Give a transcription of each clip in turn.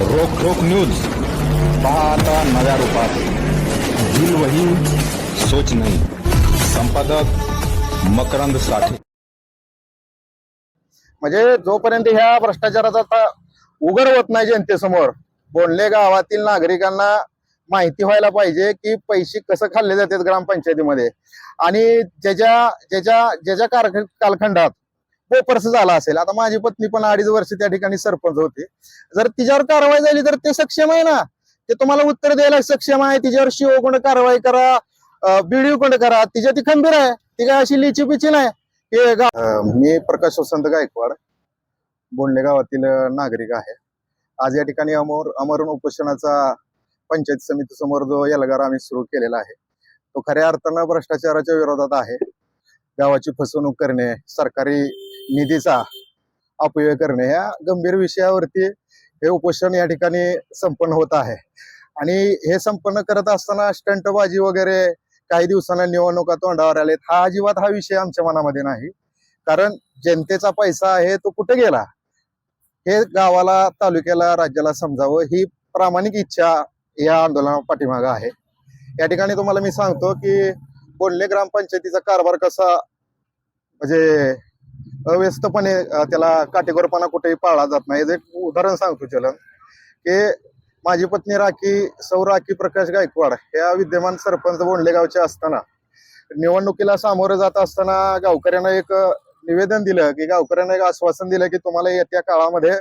रोख रोख न्यूज. पाहता नव्या रूपात. दिल वही सोच नाही. संपादक मकरंद साठे. म्हणजे जोपर्यंत ह्या भ्रष्टाचाराचा आता उघड होत नाही जनतेसमोर बोंडले गावातील नागरिकांना माहिती व्हायला पाहिजे की पैसे कसं खाल्ले जातात ग्रामपंचायतीमध्ये. आणि ज्याच्या ज्याच्या ज्याच्या कार कालखंडात पेपर्स झाला असेल. आता माझी पत्नी पण अडीच वर्ष त्या ठिकाणी सरपंच होते. जर तिच्यावर कारवाई झाली तर ते सक्षम आहे ना? ते तुम्हाला उत्तर द्यायला सक्षम आहे. तिच्यावर शिवकोंड कारवाई करा बीडीओ कोंड करा. तिच्या ती खंबीर आहे. ती काय अशी लिची पिची नाही. हे मी प्रकाश वसंत गायकवाड बोंडले गावातील नागरिक आहे. आज या ठिकाणी अमोर अमरण उपोषणाचा पंचायत समिती समोर जो यलगार आम्ही सुरू केलेला आहे तो खऱ्या अर्थानं भ्रष्टाचाराच्या विरोधात आहे. गावाची फसवणूक करणे सरकारी निधीचा अपव्यय करणे या गंभीर विषयावरती हे उपोषण या ठिकाणी संपन्न होत आहे. आणि हे संपन्न करत असताना स्टंटबाजी वगैरे काही दिवसांना निवडणुका तोंडावर आलेत हा अजिबात हा विषय आमच्या मनामध्ये नाही. कारण जनतेचा पैसा आहे तो कुठे गेला? हे गावाला तालुक्याला राज्याला समजावं ही प्रामाणिक इच्छा या आंदोलना पाठीमागं आहे. या ठिकाणी तुम्हाला मी सांगतो की बोलणे ग्रामपंचायतीचा कारभार कसा म्हणजे अव्यस्तपणे त्याला काटेकोरपणा कुठेही पाळला जात नाही. एक उदाहरण सांगतो चलन की माझी पत्नी राखी सौ राखी प्रकाश गायकवाड या विद्यमान सरपंच बोंडलेगावचे असताना निवडणुकीला सामोरं जात असताना गावकऱ्यांना एक निवेदन दिलं की गावकऱ्यांना एक आश्वासन दिलं की तुम्हाला येत्या काळामध्ये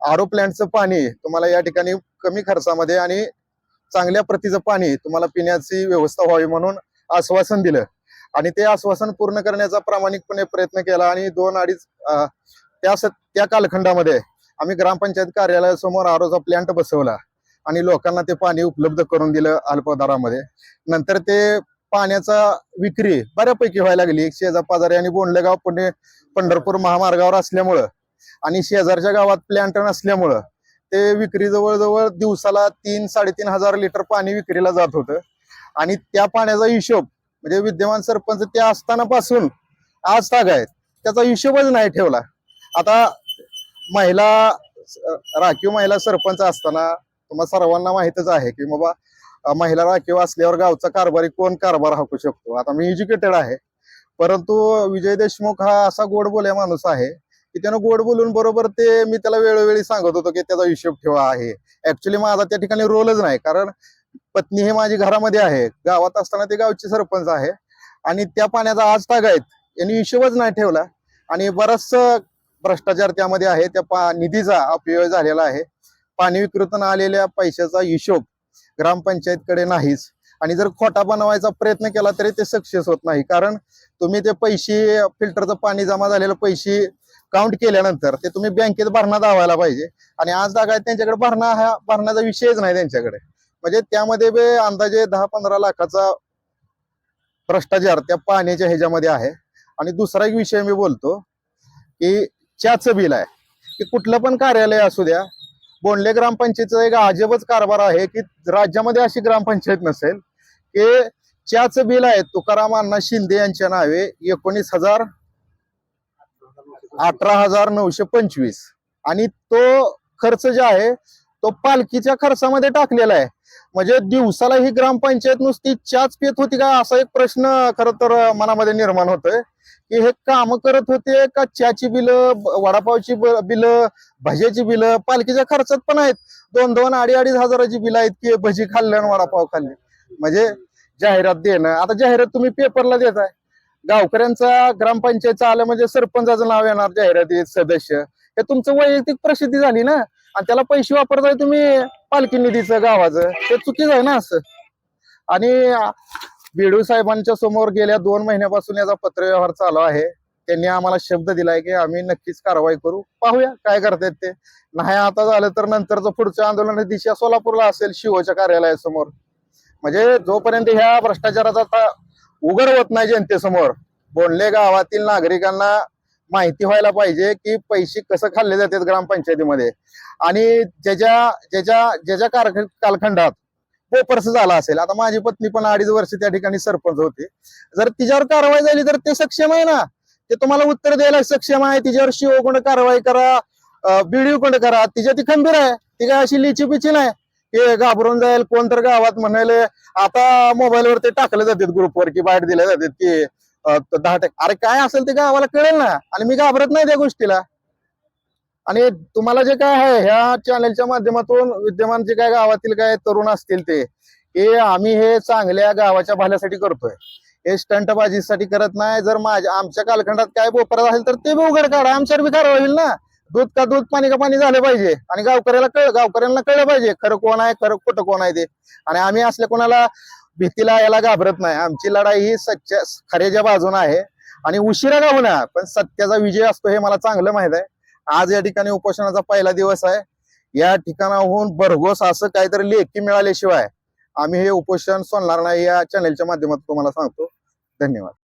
आरो प्लॅन्टचं पाणी तुम्हाला या ठिकाणी कमी खर्चामध्ये आणि चांगल्या प्रतीचं पाणी तुम्हाला पिण्याची व्यवस्था व्हावी म्हणून आश्वासन दिलं. आणि ते आश्वासन पूर्ण करण्याचा प्रामाणिकपणे प्रयत्न केला आणि दोन अडीच त्या त्या कालखंडामध्ये आम्ही ग्रामपंचायत कार्यालयासमोर आरोचा प्लॅन्ट बसवला आणि लोकांना ते पाणी उपलब्ध करून दिलं अल्पदारामध्ये. नंतर ते पाण्याचा विक्री बऱ्यापैकी व्हायला लागली. शेजा पाजारी आणि बोंडलेगाव पुणे पंढरपूर महामार्गावर असल्यामुळं आणि शेजारच्या गावात प्लॅन्ट नसल्यामुळं ते विक्री जवळजवळ दिवसाला तीन साडेतीन हजार लिटर पाणी विक्रीला जात होतं. आणि त्या पाण्याचा हिशोब म्हणजे विद्यमान सरपंच ते असताना पासून आज ताग आहेत. त्याचा हिशोबच नाही ठेवला. आता महिला राखीव महिला सरपंच असताना तुम्हाला सर्वांना माहितच आहे की बाबा महिला राखीव असल्यावर गावचा कारभारी कोण कारभार हाकू शकतो? आता मी एज्युकेटेड आहे. परंतु विजय देशमुख हा असा गोड बोल्या माणूस आहे की त्यानं गोड बोलून बरोबर ते मी त्याला वेळोवेळी सांगत होतो की त्याचा हिशोब ठेवा आहे. ऍक्च्युली माझा त्या ठिकाणी रोलच नाही. कारण पत्नी हे माझी घरामध्ये आहे. गावात असताना ते गावचे सरपंच आहे. आणि त्या पाण्याचा आज ताग आहेत. यांनी हिशोबच नाही ठेवला. आणि बराच भ्रष्टाचार त्यामध्ये आहे. त्या पा निधीचा अपव्यय झालेला आहे. पाणी विकृतन आलेल्या पैशाचा हिशोब ग्रामपंचायतकडे नाहीच. आणि जर खोटा बनवायचा प्रयत्न केला तरी ते सक्सेस होत नाही. कारण तुम्ही ते पैसे फिल्टरचं पाणी जमा झालेलं पैसे काउंट केल्यानंतर ते तुम्ही बँकेत भरणा दावायला पाहिजे. आणि आज दागायत त्यांच्याकडे. भरणा हा भरण्याचा विषयच नाही त्यांच्याकडे. म्हणजे त्यामध्ये बे अंदाजे दहा पंधरा लाखाचा भ्रष्टाचार त्या पाण्याच्या ह्याच्यामध्ये आहे. आणि दुसरा एक विषय मी बोलतो की च्याचं बिल आहे. की कुठलं पण कार्यालय असू द्या बोंडले ग्रामपंचायतीचा एक अजबच कारभार आहे की राज्यामध्ये अशी ग्रामपंचायत नसेल की च्याचं बिल आहे. तुकाराम अण्णा शिंदे यांच्या नावे एकोणीस हजार अठरा हजार नऊशे पंचवीस. आणि तो खर्च जे आहे तो पालखीच्या खर्चामध्ये टाकलेला आहे. म्हणजे दिवसाला ही ग्रामपंचायत नुसती चाच पेत होती का? असा एक प्रश्न खर तर मनामध्ये निर्माण होतोय. की हे काम करत होते का चहाची बिलं वडापावची बिलं भज्याची बिलं? पालखीच्या खर्चात पण आहेत. दोन दोन अडी अडीच हजाराची बिलं आहेत की भजी खाल्ली आणि वडापाव खाल्ले. म्हणजे जाहिरात देणं. आता जाहिरात तुम्ही पेपरला देताय. गावकऱ्यांचा ग्रामपंचायतचा आलं म्हणजे सरपंचाचं नाव येणार जाहिरातीत सदस्य. हे तुमचं वैयक्तिक प्रसिद्धी झाली ना? आणि त्याला पैसे वापरताय तुम्ही पालखी निधीचं गावाचं. ते चुकीच आहे ना असं. आणि बिडू साहेबांच्या समोर गेल्या दोन महिन्यापासून याचा पत्रव्यवहार चालू आहे. त्यांनी आम्हाला शब्द दिलाय की आम्ही नक्कीच कारवाई करू. पाहूया काय करतायत ते. नाही आता झालं तर नंतरचं पुढचं आंदोलन दिशा सोलापूरला असेल शिवच्या कार्यालयासमोर. म्हणजे जोपर्यंत ह्या भ्रष्टाचाराचा आता उघड होत नाही जनतेसमोर बोंडले गावातील नागरिकांना माहिती व्हायला पाहिजे की पैसे कसं खाल्ले जातात ग्रामपंचायतीमध्ये. आणि ज्याच्या ज्याच्या ज्याच्या कार कालखंडात पेपर्स झाला असेल. आता माझी पत्नी पण अडीच वर्ष त्या ठिकाणी सरपंच होते. जर तिच्यावर कारवाई झाली तर ते सक्षम आहे ना? ते तुम्हाला उत्तर द्यायला सक्षम आहे. तिच्यावर शिवकोंड कारवाई करा बीडीओ कोंड करा. तिच्या ती खंबीर आहे. ती काय अशी लिची पिची नाही. हे घाबरून जाईल. कोण तर गावात म्हणाले आता मोबाईलवर ते टाकले जातात ग्रुपवर की बाहेर दिले जातात की दहा टक्के. अरे काय असेल ते गावाला कळेल ना. आणि मी घाबरत नाही त्या गोष्टीला. आणि तुम्हाला जे काय आहे ह्या चॅनलच्या माध्यमातून विद्यमान जे काय गावातील काय तरुण असतील ते हे आम्ही हे चांगल्या गावाच्या भाल्यासाठी करतोय. हे स्टंटबाजीसाठी करत नाही. जर माझ्या आमच्या कालखंडात काय बोपरत असेल तर ते बी उघड काढा. आमच्यावर बी कारवाई होईल ना. दूध का दूध पाणी का पाणी झालं पाहिजे. आणि गावकऱ्याला कळ गावकऱ्यांना कळलं पाहिजे. खरं कोण आहे खरं खोटं कोण आहे ते. आणि आम्ही असल्या कोणाला भीतीला याला घाबरत नाही. आमची लढाई ही सच्च्या खऱ्याच्या बाजूने आहे. आणि उशिरा का होणार? पण सत्याचा विजय असतो हे मला चांगलं माहीत आहे. आज या ठिकाणी उपोषणाचा पहिला दिवस आहे. या ठिकाणाहून भरघोस असं काहीतरी लेखी मिळाल्याशिवाय आम्ही हे उपोषण सोडणार नाही या चॅनलच्या माध्यमातून तुम्हाला सांगतो. धन्यवाद.